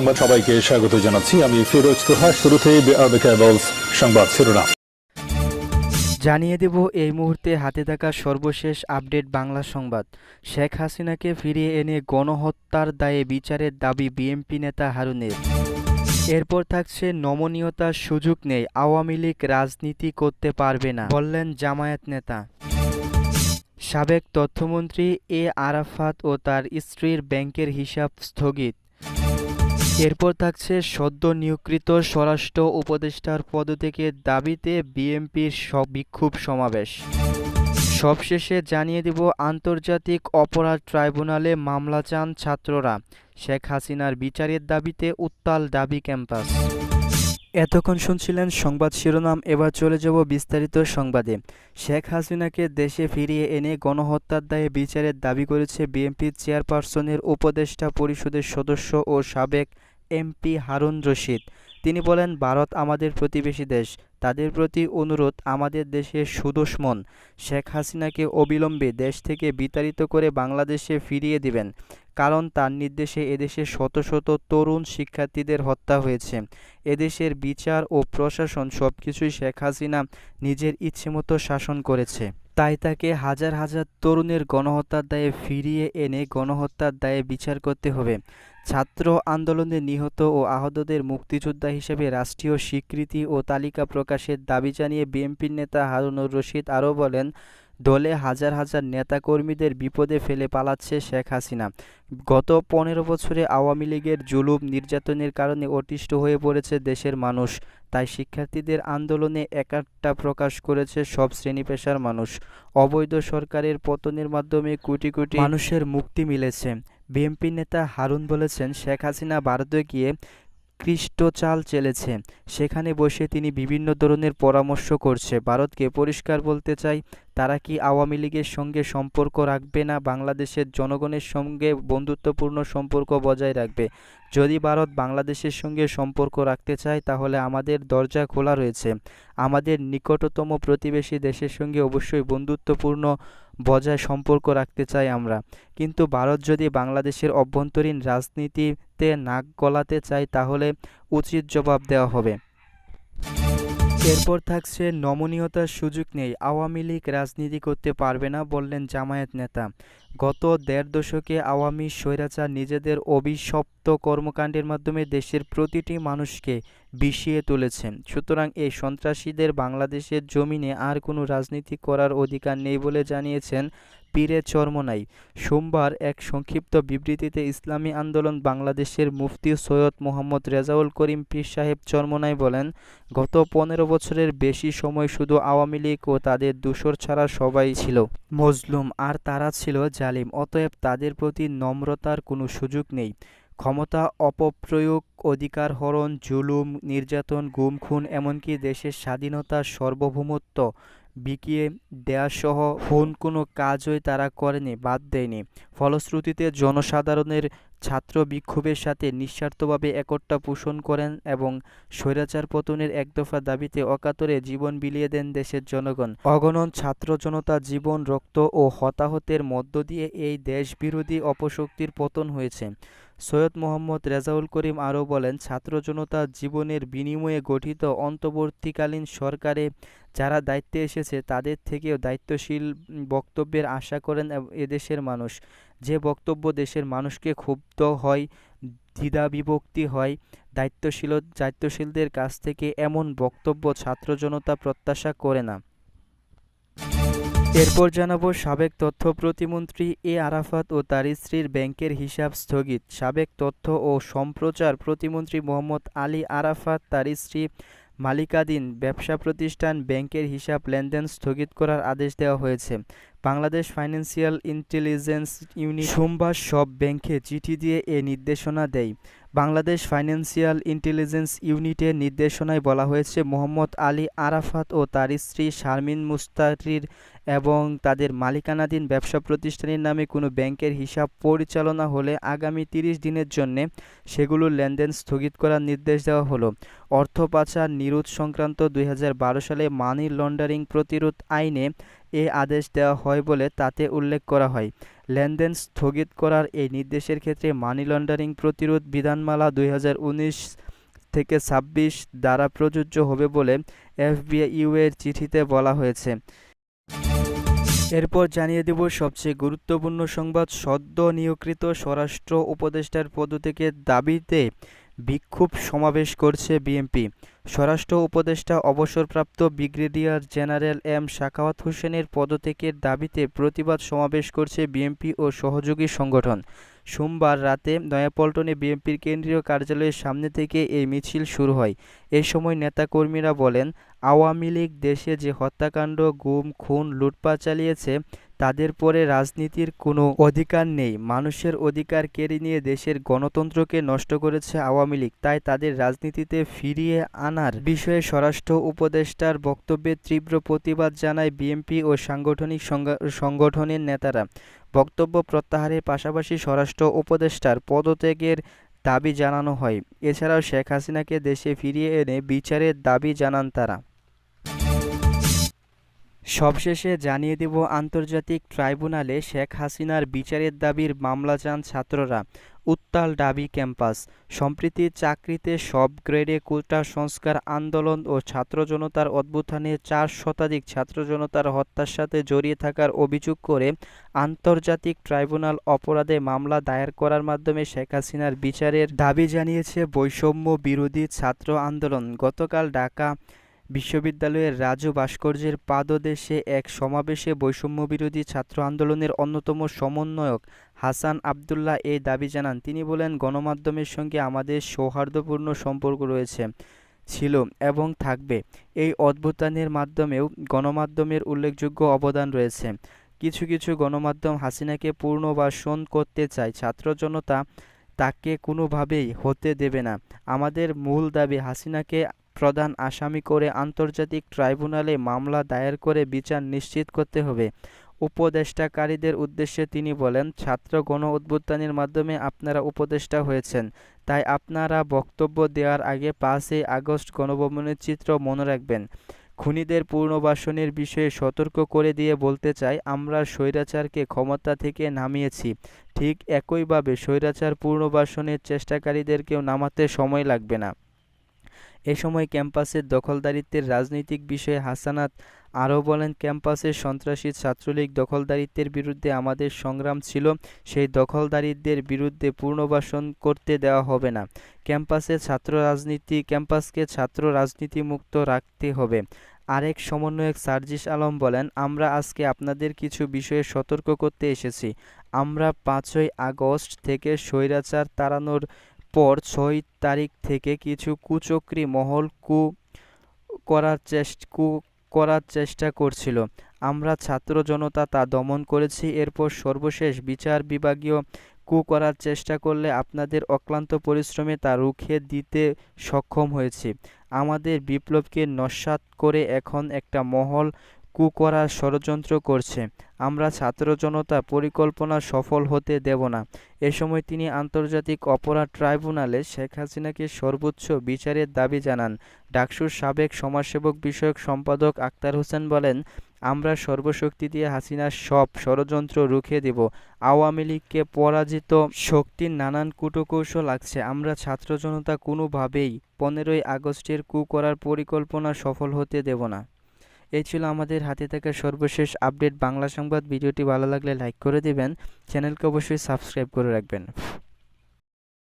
সংবাদ সবাইকে স্বাগত জানাচ্ছি। আমি ফিরোজ তোহা শুরুতেই সংবাদ শিরোনাম। জানিয়ে দেব এই মুহূর্তে হাতে থাকা সর্বশেষ আপডেট বাংলা সংবাদ। শেখ হাসিনাকে ফিরিয়ে এনে গণহত্যার দায়ে বিচারের দাবি বিএনপি নেতা হারুনের। এরপর থাকছে নমনীয়তার সুযোগ নেই, আওয়ামী লীগ রাজনীতি করতে পারবে না, বললেন জামায়াত নেতা। সাবেক তথ্যমন্ত্রী এ আরাফাত ও তার স্ত্রীর ব্যাংকের হিসাব স্থগিত। এরপর থাকছে সদ্য নিয়োগকৃত স্বরাষ্ট্র উপদেষ্টার পদত্যাগে দাবিতে বিএনপির সব বিক্ষোভ সমাবেশ। সবশেষে জানিয়ে দেব, আন্তর্জাতিক অপরাধ ট্রাইব্যুনালে মামলা চান ছাত্ররা। শেখ হাসিনার বিচারের দাবিতে উত্তাল দাবি ক্যাম্পাস। এতক্ষণ শুনছিলেন সংবাদ শিরোনাম, এবার চলে যাব বিস্তারিত সংবাদে। শেখ হাসিনাকে দেশে ফিরিয়ে এনে গণহত্যার দায়ে বিচারের দাবি করেছে বিএনপির চেয়ারপারসনের উপদেষ্টা পরিষদের সদস্য ও সাবেক এমপি হারুন রশিদ। তিনি বলেন, ভারত আমাদের প্রতিবেশী দেশ। তাদের প্রতি অনুরোধ, আমাদের দেশের সুদুশ্মন শেখ হাসিনাকে অবিলম্বে দেশ থেকে বিতাড়িত করে বাংলাদেশে ফিরিয়ে দিবেন। কারণ তার নির্দেশে এদেশে শত শত তরুণ শিক্ষার্থীদের হত্যা হয়েছে। এদেশের বিচার ও প্রশাসন সবকিছুই শেখ হাসিনা নিজের ইচ্ছেমতো শাসন করেছে। তাই তাকে হাজার হাজার তরুণের গণহত্যার দায়ে ফিরিয়ে এনে গণহত্যার দায়ে বিচার করতে হবে। ছাত্র আন্দোলনে নিহত ও আহতদের মুক্তিযোদ্ধা হিসেবে রাষ্ট্রীয় স্বীকৃতি ও তালিকা প্রকাশের দাবি জানিয়ে বিএনপির নেতা হারুনুর রশিদ আরও বলেন দলে হাজার হাজার নেতাকর্মীদের বিপদে ফেলে পালাচ্ছে শেখ হাসিনা। গত পনেরো বছরে আওয়ামী লীগের জুলুম নির্যাতনের কারণে অতিষ্ঠ হয়ে পড়েছে দেশের মানুষ। তাই শিক্ষার্থীদের আন্দোলনে একাট্টা প্রকাশ করেছে সব শ্রেণি পেশার মানুষ। অবৈধ সরকারের পতনের মাধ্যমে কোটি কোটি মানুষের মুক্তি মিলেছে। বিএনপি নেতা হারুন বলেছেন, শেখ হাসিনা ভারতে গিয়ে চাল চেলেছে। সেখানে বসে তিনি বিভিন্ন ধরনের পরামর্শ করছে। ভারতকে পরিষ্কার বলতে চাই, তারা কি আওয়ামী লীগের সঙ্গে সম্পর্ক রাখবে না? বাংলাদেশের জনগণের সঙ্গে বন্ধুত্বপূর্ণ সম্পর্ক বজায় রাখবে। যদি ভারত বাংলাদেশের সঙ্গে সম্পর্ক রাখতে চায়, তাহলে আমাদের দরজা খোলা রয়েছে। আমাদের নিকটতম প্রতিবেশী দেশের সঙ্গে অবশ্যই বন্ধুত্বপূর্ণ বজায় সম্পর্ক রাখতে চাই আমরা। কিন্তু ভারত যদি বাংলাদেশের অভ্যন্তরীণ রাজনীতিতে নাক গলাতে চায়, তাহলে উচিত জবাব দেওয়া হবে। এরপর থাকছে নমনীয়তার সুযোগ নেই। আওয়ামী লীগ রাজনীতি করতে পারবে না বললেন জামায়াত নেতা। গত দেড় দশকে আওয়ামী স্বৈরাচার নিজেদের অভিশপ্ত কর্মকাণ্ডের মাধ্যমে দেশের প্রতিটি মানুষকে বিষিয়ে তুলেছেন। সুতরাং এই সন্ত্রাসীদের বাংলাদেশের জমিনে আর কোনো রাজনীতি করার অধিকার নেই বলে জানিয়েছেন পীরে চরমনাই। সোমবার এক সংক্ষিপ্ত বিবৃতিতে ইসলামী আন্দোলন বাংলাদেশের মুফতি সৈয়দ মোহাম্মদ রেজাউল করিম পীর সাহেব চরমনাই বলেন, গত পনেরো বছরের বেশি সময় শুধু আওয়ামী লীগ ও তাদের দূষর ছাড়া সবাই ছিল। মজলুম আর তারা ছিল জালিম, অতএব তাদের প্রতি নম্রতার কোনো সুযোগ নেই। ক্ষমতা, অপপ্রয়োগ, অধিকার হরণ, জুলুম, নির্যাতন, গুম, খুন, এমনকি দেশের স্বাধীনতা, সার্বভৌমত্ব বিকিয়ে দেয়াসহ কোন কোনো কাজই তারা করেনি, বাদ দেয়নি। ফলশ্রুতিতে জনসাধারণের ছাত্র বিক্ষোভের সাথে নিঃস্বার্থভাবে একট্টা পোষণ করেন এবং স্বৈরাচার পতনের একদফা দাবিতে অকাতরে জীবন বিলিয়ে দেন দেশের জনগণ। অগণন ছাত্র জনতা জীবন, রক্ত ও হতাহতের মধ্য দিয়ে এই দেশবিরোধী অপশক্তির পতন হয়েছে। সৈয়দ মোহাম্মদ রেজাউল করিম আরও বলেন, ছাত্র জনতা জীবনের বিনিময়ে গঠিত অন্তর্বর্তীকালীন সরকারে যারা দায়িত্বে এসেছে তাদের থেকেও দায়িত্বশীল বক্তব্যের আশা করেন এদেশের মানুষ। যে বক্তব্য দেশের মানুষকে ক্ষুব্ধ হয় দ্বিধা বিভক্তি হয়, দায়িত্বশীল, দায়িত্বশীলদের কাছ থেকে এমন বক্তব্য ছাত্র জনতা প্রত্যাশা করে না। এরপর জানাব সাবেক তথ্য প্রতিমন্ত্রী এ আরাফাত ও তার স্ত্রীর ব্যাংকের হিসাব স্থগিত। সাবেক তথ্য ও সম্প্রচার প্রতিমন্ত্রী মোহাম্মদ আলী আরাফাত, তার স্ত্রী মালিকাধীন ব্যবসা প্রতিষ্ঠান ব্যাংকের হিসাব লেনদেন স্থগিত করার আদেশ দেওয়া হয়েছে। বাংলাদেশ ফাইন্যান্সিয়াল ইন্টেলিজেন্স ইউনিট সোমবার সব ব্যাংকে চিঠি দিয়ে এ নির্দেশনা দেয়। বাংলাদেশ ফাইন্যান্সিয়াল ইন্টেলিজেন্স ইউনিটের নির্দেশনায় বলা হয়েছে, মোহাম্মদ আলী আরাফাত ও তার স্ত্রী শারমিন মুস্তারির এবং তাদের মালিকানাধীন ব্যবসা প্রতিষ্ঠানের নামে কোনো ব্যাংকের হিসাব পরিচালনা হলে আগামী তিরিশ দিনের জন্য সেগুলোর লেনদেন স্থগিত করার নির্দেশ দেওয়া হলো। অর্থ পাচার নিরোধ সংক্রান্ত দুই হাজার বারো সালে মানি লন্ডারিং প্রতিরোধ আইনে এ আদেশ দেওয়া হয় বলে তাতে উল্লেখ করা হয়। লেনদেন স্থগিত করার এই নির্দেশের ক্ষেত্রে মানি লন্ডারিং প্রতিরোধ বিধানমালা দুই হাজার উনিশ থেকে ছাব্বিশ দ্বারা প্রযোজ্য হবে বলে এফবিআইউ এর চিঠিতে বলা হয়েছে। এরপর জানিয়ে দেব সবচেয়ে গুরুত্বপূর্ণ সংবাদ সদ্য নিয়োগকৃত স্বরাষ্ট্র উপদেষ্টার পদ থেকে দাবিতে বিক্ষোভ সমাবেশ করছে বিএনপি। স্বরাষ্ট্র উপদেষ্টা অবসরপ্রাপ্ত ব্রিগেডিয়ার জেনারেল এম সাখাওয়াত হোসেনের পদত্যাগের দাবিতে প্রতিবাদ সমাবেশ করছে বিএনপি ও সহযোগী সংগঠন। সোমবার রাতে নয়াপল্টনে বিএনপির কেন্দ্রীয় কার্যালয়ের সামনে থেকে এই মিছিল শুরু হয়। এ সময় নেতাকর্মীরা বলেন, আওয়ামী লীগ দেশে যে হত্যাকাণ্ড, গুম, খুন, লুটপাট চালিয়েছে তাদের পরে রাজনীতির কোনো অধিকার নেই। মানুষের অধিকার কেড়ে নিয়ে দেশের গণতন্ত্রকে নষ্ট করেছে আওয়ামী লীগ। তাই তাদের রাজনীতিতে ফিরিয়ে আনার বিষয়ে স্বরাষ্ট্র উপদেষ্টার বক্তব্যে তীব্র প্রতিবাদ জানায় বিএনপি ও সাংগঠনিক সংগঠনের নেতারা। বক্তব্য প্রত্যাহারের পাশাপাশি স্বরাষ্ট্র উপদেষ্টার পদত্যাগের দাবি জানানো হয়। এছাড়াও শেখ হাসিনাকে দেশে ফিরিয়ে এনে বিচারের দাবি জানান তারা। সবশেষে জানিয়ে দেব, আন্তর্জাতিক ট্রাইব্যুনালে শেখ হাসিনার বিচারের দাবির মামলা চান ছাত্ররা। উত্তাল ডাবি ক্যাম্পাস। সম্প্রতি চাকরিতে সব গ্রেডে কোটা সংস্কার আন্দোলন ও ছাত্র জনতার অভ্যুত্থানে চার শতাধিক ছাত্র জনতার হত্যার সাথে জড়িয়ে থাকার অভিযোগ করে আন্তর্জাতিক ট্রাইব্যুনাল অপরাধে মামলা দায়ের করার মাধ্যমে শেখ হাসিনার বিচারের দাবি জানিয়েছে বৈষম্য বিরোধী ছাত্র আন্দোলন। গতকাল ঢাকা বিশ্ববিদ্যালয়ের রাজু ভাস্কর্যের পাদদেশে এক সমাবেশে বৈষম্যবিরোধী ছাত্র আন্দোলনের অন্যতম সমন্বয়ক হাসান আবদুল্লাহ এই দাবি জানান। তিনি বলেন, গণমাধ্যমের সঙ্গে আমাদের সৌহার্দ্যপূর্ণ সম্পর্ক রয়েছে, ছিল এবং থাকবে। এই অদ্ভুতানের মাধ্যমেও গণমাধ্যমের উল্লেখযোগ্য অবদান রয়েছে। কিছু কিছু গণমাধ্যম হাসিনাকে পূর্ণবাসন করতে চায়। ছাত্র জনতা তাকে কোনোভাবেই হতে দেবে না। আমাদের মূল দাবি হাসিনাকে প্রধান আসামি করে আন্তর্জাতিক ট্রাইব্যুনালে মামলা দায়ের করে বিচার নিশ্চিত করতে হবে। উপদেষ্টাকারীদের উদ্দেশ্যে তিনি বলেন, ছাত্র গণ উদ্বোধনের মাধ্যমে আপনারা উপদেষ্টা হয়েছেন। তাই আপনারা বক্তব্য দেওয়ার আগে পাঁচই আগস্ট গণভবনের চিত্র মনে রাখবেন। খুনিদের পূর্ণবাসনের বিষয়ে সতর্ক করে দিয়ে বলতে চাই, আমরা স্বৈরাচারকে ক্ষমতা থেকে নামিয়েছি। ঠিক একইভাবে স্বৈরাচার পূর্ণবাসনের চেষ্টাকারীদেরকেও নামাতে সময় লাগবে না। এ সময় ক্যাম্পাসের দখলদারিত্বের রাজনৈতিক বিষয়ে হাসানাত আরও বলেন, ক্যাম্পাসের সন্ত্রাসী ছাত্রলীগ দখলদারিত্বের বিরুদ্ধে আমাদের সংগ্রাম ছিল, সেই দখলদারিত্বের বিরুদ্ধে পুনর্বাসন করতে দেওয়া হবে না। ক্যাম্পাসে ছাত্র রাজনীতি, ক্যাম্পাসকে ছাত্র রাজনীতি মুক্ত রাখতে হবে। আরেক সমন্বয়ক সার্জিস আলম বলেন, আমরা আজকে আপনাদের কিছু বিষয়ে সতর্ক করতে এসেছি। আমরা পাঁচই আগস্ট থেকে স্বৈরাচার তাড়ানোর পর ছয় তারিখ থেকে কিছু কুচক্রী মহল কু, করার চেষ্টা, কু, করার চেষ্টা করছিল। আমরা ছাত্র জনতা তা দমন করেছি। এরপর সর্বশেষ বিচার বিভাগীয় কু করার চেষ্টা করলে আপনাদের অক্লান্ত পরিশ্রমে তা রুখে দিতে সক্ষম হয়েছি। আমাদের বিপ্লবকে নস্যাৎ করে এখন একটা মহল কু করার ষড়যন্ত্র করছে। আমরা ছাত্র জনতা পরিকল্পনা সফল হতে দেব না। এ সময় তিনি আন্তর্জাতিক অপরাধ ট্রাইব্যুনালে শেখ হাসিনাকে সর্বোচ্চ বিচারের দাবি জানান। ডাকসুর সাবেক সমাজসেবক বিষয়ক সম্পাদক আক্তার হোসেন বলেন, আমরা সর্বশক্তি দিয়ে হাসিনার সব ষড়যন্ত্র রুখে দেব। আওয়ামী লীগকে পরাজিত শক্তির নানান কুটকৌশল লাগছে আমরা ছাত্র জনতা কোনোভাবেই পনেরোই আগস্টের কু করার পরিকল্পনা সফল হতে দেব না। এই ছিল আমাদের হাতে থাকা সর্বশেষ আপডেট বাংলা সংবাদ। ভিডিওটি ভালো লাগলে লাইক করে দিবেন। চ্যানেলকে অবশ্যই সাবস্ক্রাইব করে রাখবেন।